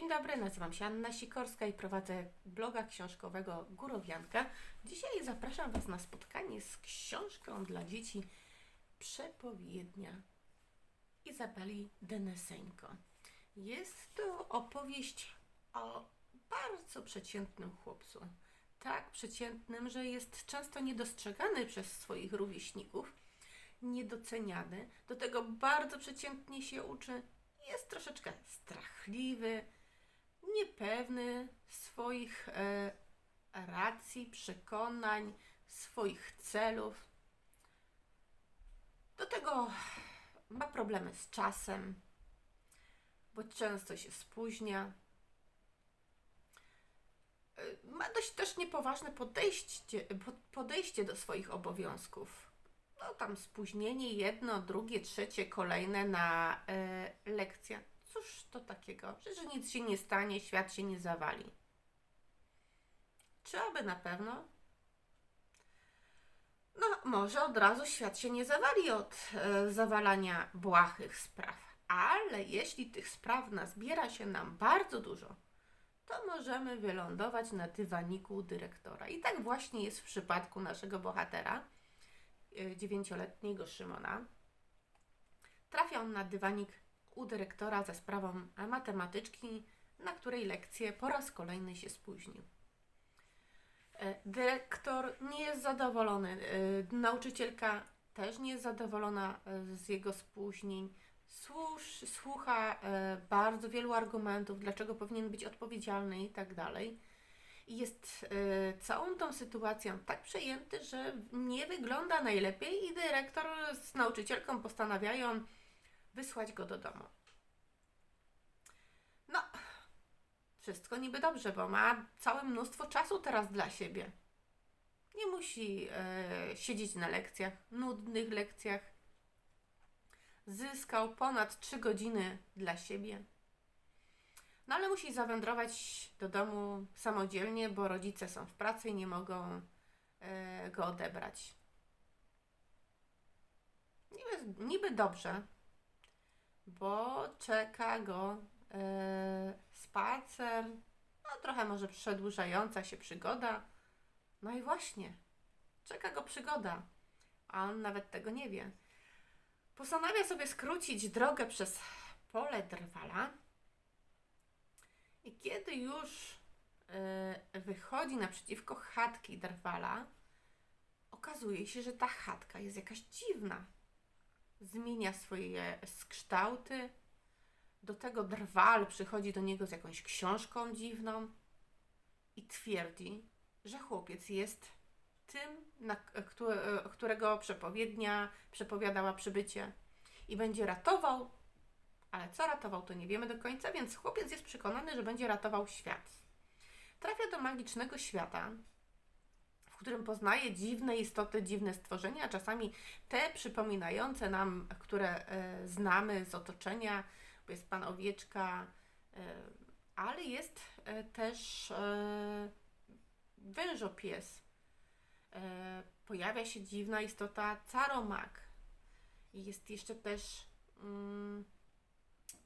Dzień dobry, nazywam się Anna Sikorska i prowadzę bloga książkowego Górowianka. Dzisiaj zapraszam Was na spotkanie z książką dla dzieci Przepowiednia Izabeli Deneseńko. Jest to opowieść o bardzo przeciętnym chłopcu. Tak przeciętnym, że jest często niedostrzegany przez swoich rówieśników, niedoceniany, do tego bardzo przeciętnie się uczy, jest troszeczkę strachliwy, niepewny swoich e, racji, przekonań, swoich celów. Do tego ma problemy z czasem, bo często się spóźnia. E, Ma dość też niepoważne podejście, po- podejście do swoich obowiązków. No tam spóźnienie jedno, drugie, trzecie, kolejne na e, lekcję. Cóż to takiego? Przecież nic się nie stanie, świat się nie zawali. Czy aby na pewno? No, może od razu świat się nie zawali od e, zawalania błahych spraw. Ale jeśli tych spraw nazbiera się nam bardzo dużo, to możemy wylądować na dywaniku dyrektora. I tak właśnie jest w przypadku naszego bohatera, e, dziewięcioletniego Szymona. Trafia on na dywanik u dyrektora za sprawą matematyczki, na której lekcję po raz kolejny się spóźnił. E, Dyrektor nie jest zadowolony, e, nauczycielka też nie jest zadowolona e, z jego spóźnień. Służ, słucha bardzo wielu argumentów, dlaczego powinien być odpowiedzialny i tak dalej. I jest całą tą sytuacją tak przejęty, że nie wygląda najlepiej i dyrektor z nauczycielką postanawiają wysłać go do domu. No, wszystko niby dobrze, bo ma całe mnóstwo czasu teraz dla siebie. Nie musi e, siedzieć na lekcjach, nudnych lekcjach. Zyskał ponad 3 godziny dla siebie. No ale musi zawędrować do domu samodzielnie, bo rodzice są w pracy i nie mogą e, go odebrać. Niby, niby dobrze, bo czeka go e, spacer, no trochę może przedłużająca się przygoda. No i właśnie, czeka go przygoda, a on nawet tego nie wie. Postanawia sobie skrócić drogę przez pole drwala i kiedy już e, wychodzi naprzeciwko chatki drwala, okazuje się, że ta chatka jest jakaś dziwna. Zmienia swoje kształty, do tego drwal przychodzi do niego z jakąś książką dziwną i twierdzi, że chłopiec jest tym, na któ- którego przepowiednia przepowiadała przybycie i będzie ratował, ale co ratował, to nie wiemy do końca, więc chłopiec jest przekonany, że będzie ratował świat. Trafia do magicznego świata, którym poznaje dziwne istoty, dziwne stworzenia, czasami te przypominające nam, które e, znamy z otoczenia, bo jest pan owieczka, e, ale jest e, też wężopies. Pojawia się dziwna istota caromak. Jest jeszcze też mm,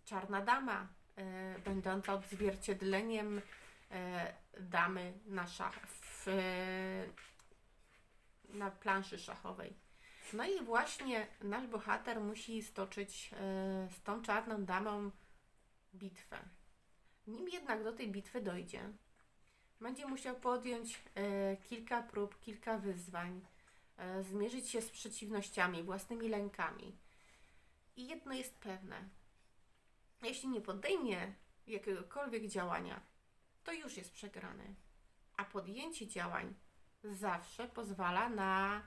czarna dama, będąca odzwierciedleniem damy na, szach, na planszy szachowej. No i właśnie nasz bohater musi stoczyć e, z tą czarną damą bitwę. Nim jednak do tej bitwy dojdzie, będzie musiał podjąć e, kilka prób, kilka wyzwań, e, zmierzyć się z przeciwnościami, własnymi lękami. I jedno jest pewne: jeśli nie podejmie jakiegokolwiek działania, to już jest przegrany. A podjęcie działań zawsze pozwala na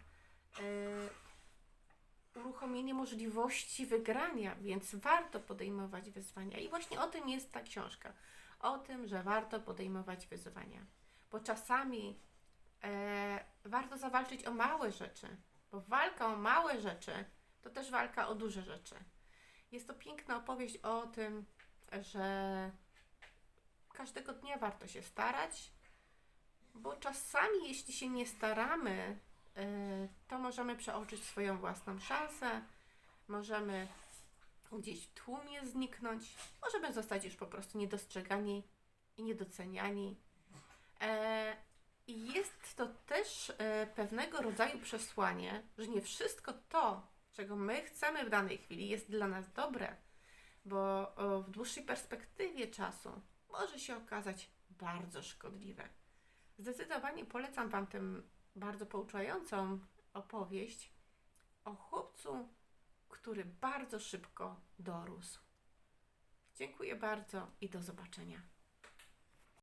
e, uruchomienie możliwości wygrania, więc warto podejmować wyzwania. I właśnie o tym jest ta książka. O tym, że warto podejmować wyzwania. Bo czasami e, warto zawalczyć o małe rzeczy, bo walka o małe rzeczy to też walka o duże rzeczy. Jest to piękna opowieść o tym, że każdego dnia warto się starać, bo czasami, jeśli się nie staramy, y, to możemy przeoczyć swoją własną szansę, możemy gdzieś w tłumie zniknąć. Możemy zostać już po prostu niedostrzegani i niedoceniani. E, jest to też e, pewnego rodzaju przesłanie, że nie wszystko to, czego my chcemy w danej chwili, jest dla nas dobre, bo w dłuższej perspektywie czasu może się okazać bardzo szkodliwe. Zdecydowanie polecam Wam tę bardzo pouczającą opowieść o chłopcu, który bardzo szybko dorósł. Dziękuję bardzo i do zobaczenia.